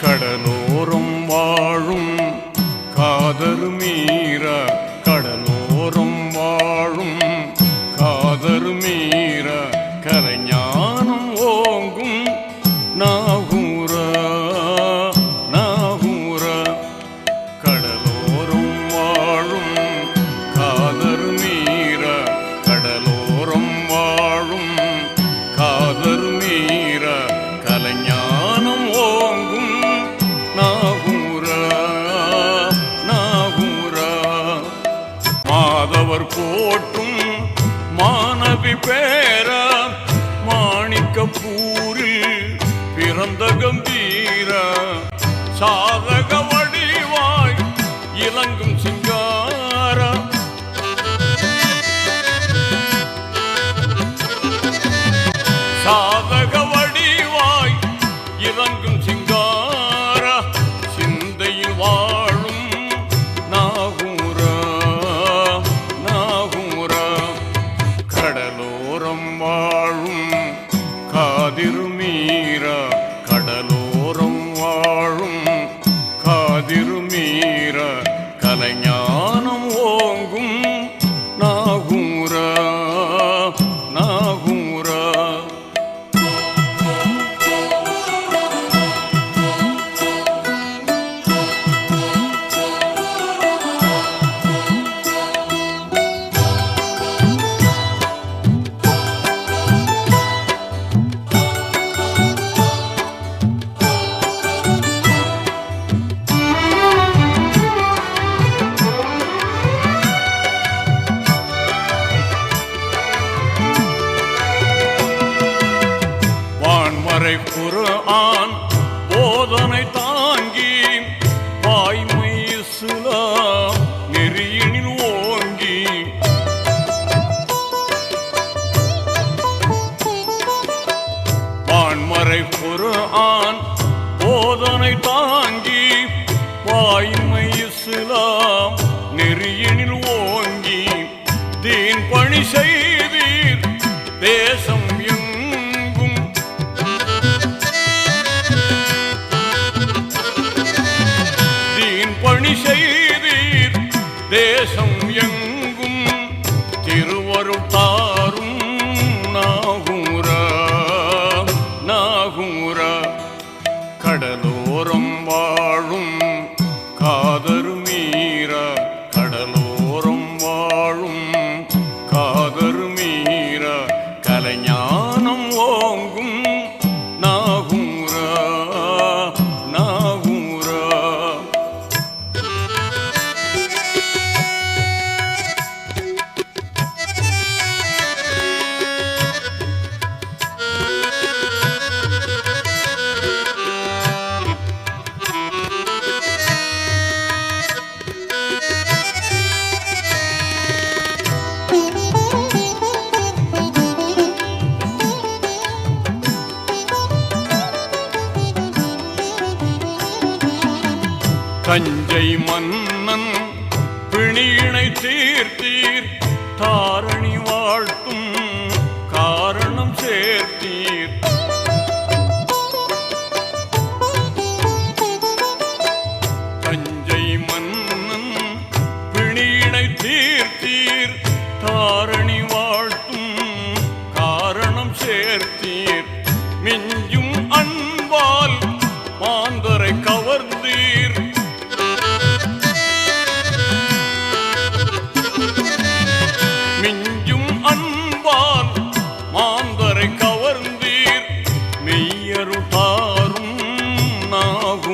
கடலோரம் வாழும். காதரு மீற கடலோரம் வாழும். காதரு மீற கரை மாணவி பேரா மாணிக்கப்பூரில் பிறந்த கம்பீரா. சாதக ஆண் போதனை தாங்கி வாய்மை இஸ்லாம் நெறியினில் ஓங்கி வான்மறை குர்ஆன் போதனை தாங்கி வாய்மை இஸ்லாம் நெறியினில் ஓங்கி தீன் பணி செய்தீர். தேசம் செய்தீர். தேசம் தஞ்சை மன்னன் பிணியினை தீர்த்தீர் தாரணி வாழ்த்தும் காரணம் சேர்த்தீர். தஞ்சை மன்னன் பிணியினை தீர்த்தீர் தாரணி வாழ்த்தும் காரணம் சேர்த்தீர். மிஞ்சு Oh.